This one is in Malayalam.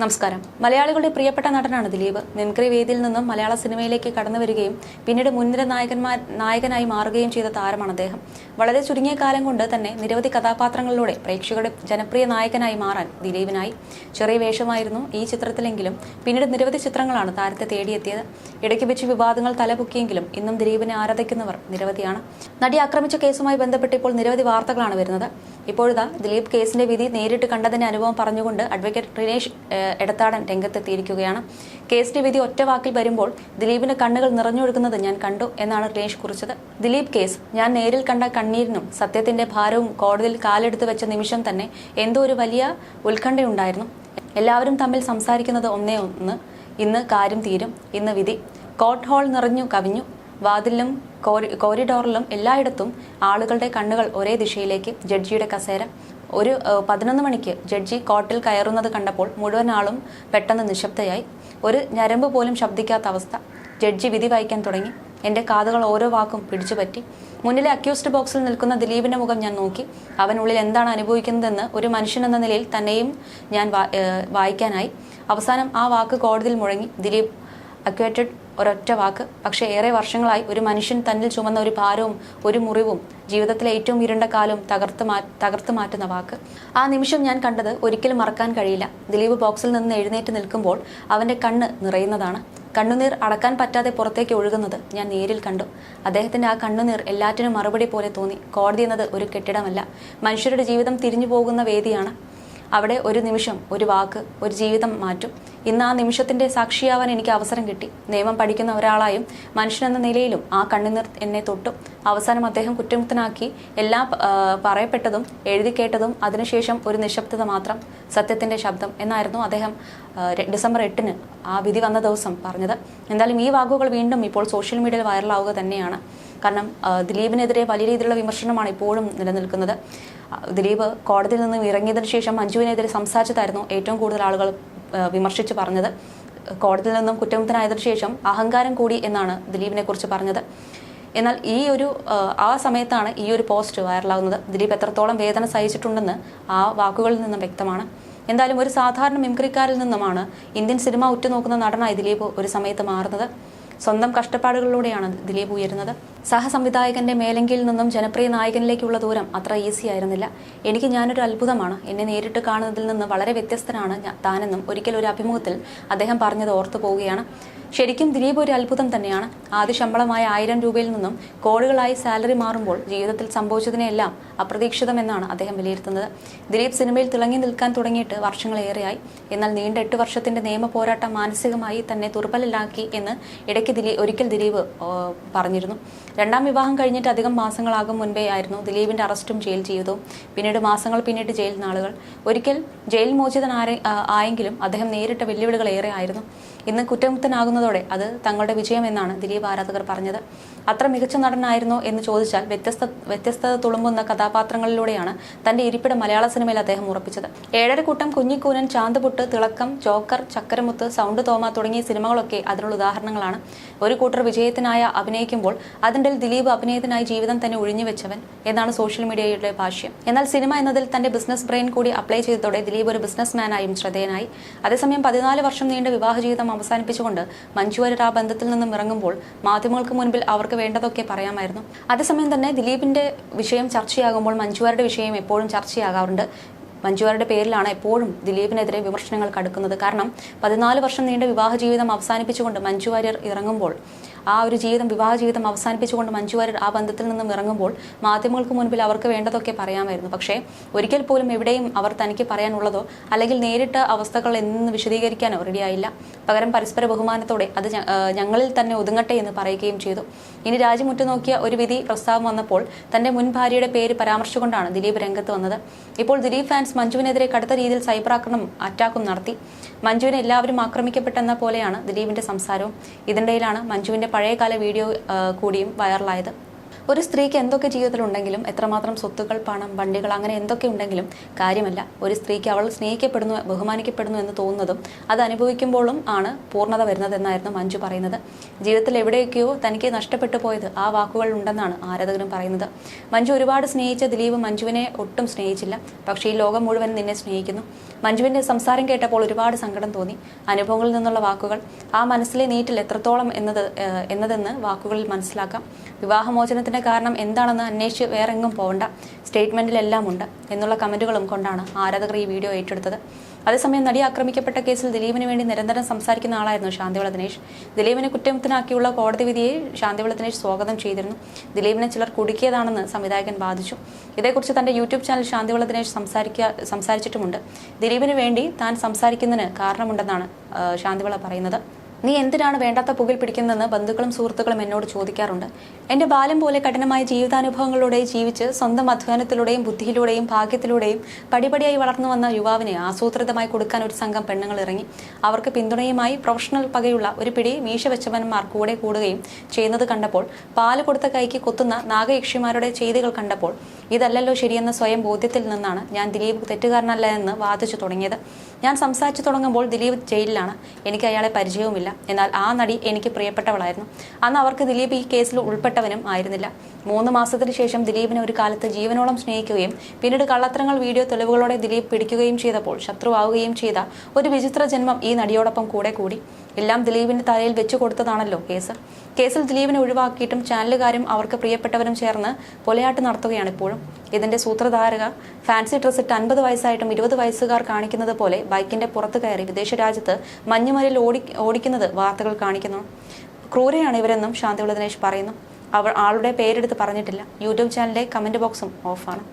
നമസ്കാരം. മലയാളികളുടെ പ്രിയപ്പെട്ട നടനാണ് ദിലീപ്. മിമിക്രി വേദിയിൽ നിന്നും മലയാള സിനിമയിലേക്ക് കടന്നു വരികയും പിന്നീട് മുൻനിര നായകന്മാർ നായകനായി മാറുകയും ചെയ്ത താരമാണ് അദ്ദേഹം. വളരെ ചുരുങ്ങിയ കാലം കൊണ്ട് തന്നെ നിരവധി കഥാപാത്രങ്ങളിലൂടെ പ്രേക്ഷകരുടെ ജനപ്രിയ നായകനായി മാറാൻ ദിലീപിനായി ചെറിയ വേഷമായിരുന്നു ഈ ചിത്രത്തിലെങ്കിലും പിന്നീട് നിരവധി ചിത്രങ്ങളാണ് താരത്തെ തേടിയെത്തിയത്. ഇടയ്ക്ക് വെച്ച് വിവാദങ്ങൾ തലപൊക്കിയെങ്കിലും ഇന്നും ദിലീപിനെ ആരാധിക്കുന്നവർ നിരവധിയാണ്. നടി ആക്രമിച്ച കേസുമായി ബന്ധപ്പെട്ട് ഇപ്പോൾ നിരവധി വാർത്തകളാണ് വരുന്നത്. ഇപ്പോഴിതാ ദിലീപ് കേസിന്റെ വിധി നേരിട്ട് കണ്ടതിന്റെ അനുഭവം പറഞ്ഞുകൊണ്ട് അഡ്വക്കേറ്റ് റിനേഷ് എടത്താടൻ രംഗത്തെത്തിയിരിക്കുകയാണ്. കേസിന്റെ വിധി ഒറ്റവാക്കിൽ വരുമ്പോൾ ദിലീപിന്റെ കണ്ണുകൾ നിറഞ്ഞൊഴുകുന്നത് ഞാൻ കണ്ടു എന്നാണ് റിനേഷ് കുറിച്ചത്. ദിലീപ് കേസ് ഞാൻ നേരിൽ കണ്ട കണ്ണീരിനും സത്യത്തിന്റെ ഭാരവും കോടതിയിൽ കാലെടുത്ത് വെച്ച നിമിഷം തന്നെ എന്തോ ഒരു വലിയ ഉത്കണ്ഠയുണ്ടായിരുന്നു എല്ലാവരും തമ്മിൽ സംസാരിക്കുന്നത് ഒന്നേ ഒന്ന്. ഇന്ന് കാര്യം തീരും. ഇന്ന് വിധി. കോർട്ട് ഹാൾ നിറഞ്ഞു കവിഞ്ഞു. വാതിലിലും കോറിഡോറിലും എല്ലായിടത്തും ആളുകളുടെ കണ്ണുകൾ ഒരേ ദിശയിലേക്ക് ജഡ്ജിയുടെ കസേര. ഒരു പതിനൊന്ന് മണിക്ക് ജഡ്ജി കോർട്ടിൽ കയറുന്നത് കണ്ടപ്പോൾ മുഴുവൻ ആളും പെട്ടെന്ന് നിശബ്ദയായി. ഒരു ഞരമ്പ് പോലും ശബ്ദിക്കാത്ത അവസ്ഥ. ജഡ്ജി വിധി വായിക്കാൻ തുടങ്ങി. എന്റെ കാതുകൾ ഓരോ വാക്കും പിടിച്ചുപറ്റി മുന്നിലെ അക്യൂസ്ഡ് ബോക്സിൽ നിൽക്കുന്ന ദിലീപിന്റെ മുഖം ഞാൻ നോക്കി. അവനുള്ളിൽ എന്താണ് അനുഭവിക്കുന്നതെന്ന് ഒരു മനുഷ്യൻ എന്ന നിലയിൽ തന്നെയും ഞാൻ വായിക്കാനായി. അവസാനം ആ വാക്ക് കോടതിയിൽ മുഴങ്ങി. ദിലീപ് അക്വേറ്റഡ് ഒരൊറ്റ വാക്ക്. പക്ഷേ ഏറെ വർഷങ്ങളായി ഒരു മനുഷ്യൻ തന്നിൽ ചുമന്ന ഒരു ഭാരവും ഒരു മുറിവും ജീവിതത്തിലെ ഏറ്റവും ഇരുണ്ട കാലവും തകർത്ത് മാ തകർത്ത് മാറ്റുന്ന വാക്ക്. ആ നിമിഷം ഞാൻ കണ്ടത് ഒരിക്കലും മറക്കാൻ കഴിയില്ല. ദിലീപ് ബോക്സിൽ നിന്ന് എഴുന്നേറ്റ് നിൽക്കുമ്പോൾ അവന്റെ കണ്ണ് നിറയുന്നതാണ്. കണ്ണുനീർ അടക്കാൻ പറ്റാതെ പുറത്തേക്ക് ഒഴുകുന്നത് ഞാൻ നേരിൽ കണ്ടു. അദ്ദേഹത്തിന്റെ ആ കണ്ണുനീർ എല്ലാറ്റിനും മറുപടി പോലെ തോന്നി. കോടതി എന്നത് ഒരു കെട്ടിടമല്ല. മനുഷ്യരുടെ ജീവിതം തിരിഞ്ഞു പോകുന്ന വേദിയാണ്. അവിടെ ഒരു നിമിഷം ഒരു വാക്ക് ഒരു ജീവിതം മാറ്റും. ഇന്ന് ആ നിമിഷത്തിന്റെ സാക്ഷിയാവാൻ എനിക്ക് അവസരം കിട്ടി. നിയമം പഠിക്കുന്ന ഒരാളായും മനുഷ്യനെന്ന നിലയിലും ആ കണ്ണുനീർ എന്നെ തൊട്ടു. അവസാനം അദ്ദേഹം കുറ്റമുക്തനാക്കി എല്ലാം പറയപ്പെട്ടതും എഴുതി കേട്ടതും അതിനുശേഷം ഒരു നിശബ്ദത മാത്രം സത്യത്തിന്റെ ശബ്ദം എന്നായിരുന്നു അദ്ദേഹം ഡിസംബർ എട്ടിന് ആ വിധി വന്ന ദിവസം പറഞ്ഞത്. എന്തായാലും ഈ വാക്കുകൾ വീണ്ടും ഇപ്പോൾ സോഷ്യൽ മീഡിയയിൽ വൈറലാവുക തന്നെയാണ്. കാരണം ദിലീപിനെതിരെ വലിയ രീതിയിലുള്ള വിമർശനമാണ് ഇപ്പോഴും നിലനിൽക്കുന്നത്. ദിലീപ് കോടതിയിൽ നിന്നും ഇറങ്ങിയതിനു ശേഷം മഞ്ജുവിനെതിരെ സംസാരിച്ചതായിരുന്നു ഏറ്റവും കൂടുതൽ ആളുകൾ വിമർശിച്ച് പറഞ്ഞത്. കോടതിയിൽ നിന്നും കുറ്റമുക്തനായതിനു ശേഷം അഹങ്കാരം കൂടി എന്നാണ് ദിലീപിനെ കുറിച്ച് പറഞ്ഞത്. എന്നാൽ ഈ ഒരു ആ, സമയത്താണ് ഈ ഒരു പോസ്റ്റ് വൈറലാകുന്നത്. ദിലീപ് എത്രത്തോളം വേദന സഹിച്ചിട്ടുണ്ടെന്ന് ആ വാക്കുകളിൽ നിന്നും വ്യക്തമാണ്. എന്തായാലും ഒരു സാധാരണ മിമിക്രിക്കാരിൽ നിന്നുമാണ് ഇന്ത്യൻ സിനിമ ഉറ്റുനോക്കുന്ന നടനായി ദിലീപ് ഒരു സമയത്ത് മാറുന്നത്. സ്വന്തം കഷ്ടപ്പാടുകളിലൂടെയാണ് ദിലീപ് ഉയരുന്നത്. സഹസംവിധായകന്റെ മേലങ്കിയിൽ നിന്നും ജനപ്രിയ നായകനിലേക്കുള്ള ദൂരം അത്ര ഈസി ആയിരുന്നില്ല. എനിക്ക് ഞാനൊരു അത്ഭുതമാണ്. എന്നെ നേരിട്ട് കാണുന്നതിൽ നിന്ന് വളരെ വ്യത്യസ്തനാണ് താനെന്നും ഒരിക്കൽ ഒരു അഭിമുഖത്തിൽ അദ്ദേഹം പറഞ്ഞത് ഓർത്തു പോവുകയാണ് ശരിക്കും ദിലീപ് ഒരു അത്ഭുതം തന്നെയാണ്. ആദ്യ ശമ്പളമായ ആയിരം രൂപയിൽ നിന്നും കോടികളായി സാലറി മാറുമ്പോൾ ജീവിതത്തിൽ സംഭവിച്ചതിനെല്ലാം അപ്രതീക്ഷിതമെന്നാണ് അദ്ദേഹം വിലയിരുത്തുന്നത്. ദിലീപ് സിനിമയിൽ തിളങ്ങി നിൽക്കാൻ തുടങ്ങിയിട്ട് വർഷങ്ങളേറെയായി. എന്നാൽ നീണ്ട എട്ട് വർഷത്തിന്റെ നിയമ പോരാട്ടം മാനസികമായി തന്നെ ദുർബലനാക്കി എന്ന് ഇടയ്ക്ക് ദിലീപ് ഒരിക്കൽ ദിലീപ് പറഞ്ഞിരുന്നു. രണ്ടാം വിവാഹം കഴിഞ്ഞിട്ട് അധികം മാസങ്ങളാകും മുൻപേ ആയിരുന്നു ദിലീപിന്റെ അറസ്റ്റും ജയിൽ ജീവിതവും പിന്നീട് മാസങ്ങൾ പിന്നിട്ട് ജയിൽ നാളുകൾ. ഒരിക്കൽ ജയിൽ മോചിതൻ ആയെങ്കിലും അദ്ദേഹം നേരിട്ട വെല്ലുവിളികൾ ഏറെ ആയിരുന്നു. ഇന്ന് കുറ്റമുക്തനാകുന്നതോടെ അത് തങ്ങളുടെ വിജയം എന്നാണ് ദിലീപ് ആരാധകർ പറഞ്ഞത്. അത്ര മികച്ച നടനായിരുന്നോ എന്ന് ചോദിച്ചാൽ വ്യത്യസ്ത വ്യത്യസ്തത തുളുമ്പുന്ന കഥാപാത്രങ്ങളിലൂടെയാണ് തന്റെ ഇരിപ്പിടം മലയാള സിനിമയിൽ അദ്ദേഹം ഉറപ്പിച്ചത്. ഏഴരക്കൂട്ടം കുഞ്ഞിക്കൂനൻ ചാന്തുപുട്ട് തിളക്കം ജോക്കർ ചക്കരമുത്ത് സൗണ്ട് തോമ തുടങ്ങിയ സിനിമകളൊക്കെ അതിനുള്ള ഉദാഹരണങ്ങളാണ്. ഒരു കൂട്ടർ വിജയത്തിനായി അഭിനയിക്കുമ്പോൾ അതിന്റെ ദിലീപ് അഭിനയത്തിനായി ജീവിതം തന്നെ ഒഴിഞ്ഞു വെച്ചവൻ എന്നാണ് സോഷ്യൽ മീഡിയയുടെ ഭാഷ്യം. എന്നാൽ സിനിമ എന്നതിൽ തന്റെ ബിസിനസ് ബ്രെയിൻ കൂടി അപ്ലൈ ചെയ്തതോടെ ദിലീപ് ഒരു ബിസിനസ്മാനായും ശ്രദ്ധേയനായി. അതേസമയം പതിനാല് വർഷം നീണ്ട വിവാഹ ജീവിതം അവസാനിപ്പിച്ചുകൊണ്ട് മഞ്ജു വാര്യർ ആ ബന്ധത്തിൽ നിന്നും ഇറങ്ങുമ്പോൾ മാധ്യമങ്ങൾക്ക് മുൻപിൽ അവർക്ക് വേണ്ടതൊക്കെ പറയാമായിരുന്നു. അതേസമയം തന്നെ ദിലീപിന്റെ വിഷയം ചർച്ചയാകുമ്പോൾ മഞ്ജുവാരുടെ വിഷയം എപ്പോഴും ചർച്ചയാകാറുണ്ട്. മഞ്ജുവാരുടെ പേരിലാണ് എപ്പോഴും ദിലീപിനെതിരെ വിമർശനങ്ങൾ കടുക്കുന്നത്. കാരണം പതിനാല് വർഷം നീണ്ട വിവാഹ ജീവിതം അവസാനിപ്പിച്ചുകൊണ്ട് മഞ്ജു വാര്യർ ഇറങ്ങുമ്പോൾ ആ ഒരു ജീവിതം വിവാഹ ജീവിതം അവസാനിപ്പിച്ചുകൊണ്ട് മഞ്ജു വാര്യർ ആ ബന്ധത്തിൽ നിന്നും ഇറങ്ങുമ്പോൾ മാധ്യമങ്ങൾക്ക് മുൻപിൽ അവർക്ക് വേണ്ടതൊക്കെ പറയാമായിരുന്നു. പക്ഷേ ഒരിക്കൽ പോലും എവിടെയും അവർ തനിക്ക് പറയാനുള്ളതോ അല്ലെങ്കിൽ നേരിട്ട അവസ്ഥകൾ എന്ന് വിശദീകരിക്കാനോ റെഡിയായില്ല. പകരം പരസ്പര ബഹുമാനത്തോടെ അത് ഞങ്ങളിൽ തന്നെ ഒതുങ്ങട്ടെ എന്ന് പറയുകയും ചെയ്തു. ഇനി രാജ്യം നോക്കിയ ഒരു വിധി പ്രസ്താവം വന്നപ്പോൾ തന്റെ മുൻ ഭാര്യയുടെ പേര് പരാമർശിച്ചുകൊണ്ടാണ് ദിലീപ് രംഗത്ത് വന്നത്. ഇപ്പോൾ ദിലീപ് ഫാൻസ് മഞ്ജുവിനെതിരെ കടുത്ത രീതിയിൽ സൈബർ ആക്രമണം അറ്റാക്കും നടത്തി. മഞ്ജുവിനെ എല്ലാവരും ആക്രമിക്കപ്പെട്ടെന്ന പോലെയാണ് ദിലീപിന്റെ സംസാരവും. ഇതിനിടയിലാണ് മഞ്ജുവിന്റെ പഴയകാല വീഡിയോ കൂടിയും വൈറലായത്. ഒരു സ്ത്രീക്ക് എന്തൊക്കെ ജീവിതത്തിലുണ്ടെങ്കിലും എത്രമാത്രം സ്വത്തുക്കൾ പണം വണ്ടികൾ അങ്ങനെ എന്തൊക്കെ ഉണ്ടെങ്കിലും കാര്യമല്ല. ഒരു സ്ത്രീക്ക് അവൾ സ്നേഹിക്കപ്പെടുന്നു ബഹുമാനിക്കപ്പെടുന്നു എന്ന് തോന്നുന്നതും അത് അനുഭവിക്കുമ്പോഴും ആണ് പൂർണത വരുന്നതെന്നായിരുന്നു മഞ്ജു പറയുന്നത്. ജീവിതത്തിൽ എവിടെയൊക്കെയോ തനിക്ക് നഷ്ടപ്പെട്ടു പോയത് ആ വാക്കുകൾ ഉണ്ടെന്നാണ് ആരാധകരും പറയുന്നത്. മഞ്ജു ഒരുപാട് സ്നേഹിച്ച ദിലീപ് മഞ്ജുവിനെ ഒട്ടും സ്നേഹിച്ചില്ല. പക്ഷേ ഈ ലോകം മുഴുവൻ നിന്നെ സ്നേഹിക്കുന്നു. മഞ്ജുവിന്റെ സംസാരം കേട്ടപ്പോൾ ഒരുപാട് സങ്കടം തോന്നി. അനുഭവങ്ങളിൽ നിന്നുള്ള വാക്കുകൾ ആ മനസ്സിലെ നീറ്റിൽ എത്രത്തോളം എന്നത് എന്നതെന്ന് വാക്കുകളിൽ മനസ്സിലാക്കാം. വിവാഹമോചനത്തിന്റെ കാരണം എന്താണെന്ന് അന്വേഷിച്ച് വേറെങ്ങും പോകണ്ട സ്റ്റേറ്റ്മെന്റിലെല്ലാം ഉണ്ട് എന്നുള്ള കമന്റുകളും കൊണ്ടാണ് ആരാധകർ ഈ വീഡിയോ ഏറ്റെടുത്തത്. അതേസമയം നടി ആക്രമിക്കപ്പെട്ട കേസിൽ ദിലീപിന് വേണ്ടി നിരന്തരം സംസാരിക്കുന്ന ആളായിരുന്നു ശാന്തിവിള ദിനേശ്. ദിലീപിനെ കുറ്റമുക്തനാക്കിയുള്ള കോടതി വിധിയെ ശാന്തിവിള ദിനേശ് സ്വാഗതം ചെയ്തിരുന്നു. ദിലീപിനെ ചിലർ കുടുക്കിയതാണെന്ന് സംവിധായകൻ വാദിച്ചു. ഇതേക്കുറിച്ച് തന്റെ യൂട്യൂബ് ചാനൽ ശാന്തിവിള ദിനേശ് സംസാരിക്കുക സംസാരിച്ചിട്ടുമുണ്ട്. ദിലീപിന് വേണ്ടി താൻ സംസാരിക്കുന്നതിന് കാരണമുണ്ടെന്നാണ് ശാന്തിവിള പറയുന്നത്. നീ എന്തിനാണ് വേണ്ടാത്ത പുകിൽ പിടിക്കുന്നതെന്ന് ബന്ധുക്കളും സുഹൃത്തുക്കളും എന്നോട് ചോദിക്കാറുണ്ട്. എന്റെ ബാല്യം പോലെ കഠിനമായ ജീവിതാനുഭവങ്ങളിലൂടെ ജീവിച്ച് സ്വന്തം അധ്വാനത്തിലൂടെയും ബുദ്ധിയിലൂടെയും ഭാഗ്യത്തിലൂടെയും പടിപടിയായി വളർന്നു വന്ന യുവാവിനെ ആസൂത്രിതമായി കൊടുക്കാൻ ഒരു സംഘം പെണ്ണുങ്ങൾ ഇറങ്ങി. അവർക്ക് പിന്തുണയുമായി പ്രൊഫഷണൽ പകയുള്ള ഒരു പിടി മീശ വെച്ചവന്മാർ കൂടെ കൂടുകയും ചെയ്യുന്നത് കണ്ടപ്പോൾ പാൽ കൊടുത്ത കൈക്ക് കൊത്തുന്ന നാഗയക്ഷിമാരുടെ ചെയ്തികൾ കണ്ടപ്പോൾ ഇതല്ലല്ലോ ശരിയെന്ന സ്വയം ബോധ്യത്തിൽ നിന്നാണ് ഞാൻ ദിലീപ് തെറ്റുകാരനല്ല എന്ന് വാദിച്ചു തുടങ്ങിയത്. ഞാൻ സംസാരിച്ചു തുടങ്ങുമ്പോൾ ദിലീപ് ജയിലിലാണ്. എനിക്ക് അയാളെ പരിചയവുമില്ല. എന്നാൽ ആ നടി എനിക്ക് പ്രിയപ്പെട്ടവളായിരുന്നു. അന്ന് അവർക്ക് ദിലീപ് ഈ കേസിൽ ഉൾപ്പെട്ടവനും ആയിരുന്നില്ല. മൂന്ന് മാസത്തിന് ശേഷം ദിലീപിനെ ഒരു കാലത്ത് ജീവനോളം സ്നേഹിക്കുകയും പിന്നീട് കള്ളത്തരങ്ങൾ വീഡിയോ തെളിവുകളോടെ ദിലീപ് പിടിക്കുകയും ചെയ്തപ്പോൾ ശത്രുവാവുകയും ചെയ്ത ഒരു വിചിത്ര ജന്മം ഈ നടിയോടൊപ്പം കൂടെ കൂടി. എല്ലാം ദിലീപിന്റെ തലയിൽ വെച്ചു കൊടുത്തതാണല്ലോ കേസ്. കേസിൽ ദിലീപിനെ ഒഴിവാക്കിയിട്ടും ചാനലുകാരും അവർക്ക് പ്രിയപ്പെട്ടവരും ചേർന്ന് കൊലയാട്ട് നടത്തുകയാണ് ഇപ്പോഴും. ഇതിന്റെ സൂത്രധാരക ഫാൻസി ഡ്രസ് ഇട്ട് അൻപത് വയസ്സായിട്ടും ഇരുപത് വയസ്സുകാർ കാണിക്കുന്നത് പോലെ ബൈക്കിന്റെ പുറത്ത് കയറി വിദേശ രാജ്യത്ത് മഞ്ഞുമലയിൽ ഓടി ഓടിക്കുന്നത് വാർത്തകൾ കാണിക്കുന്നു. ക്രൂരയാണ് ഇവരെന്നും ശാന്തിയുള്ള ദിനേശ് പറയുന്നു. അവർ ആളുടെ പേരെടുത്ത് പറഞ്ഞിട്ടില്ല. യൂട്യൂബ് ചാനലിലെ കമന്റ് ബോക്സും ഓഫാണ്.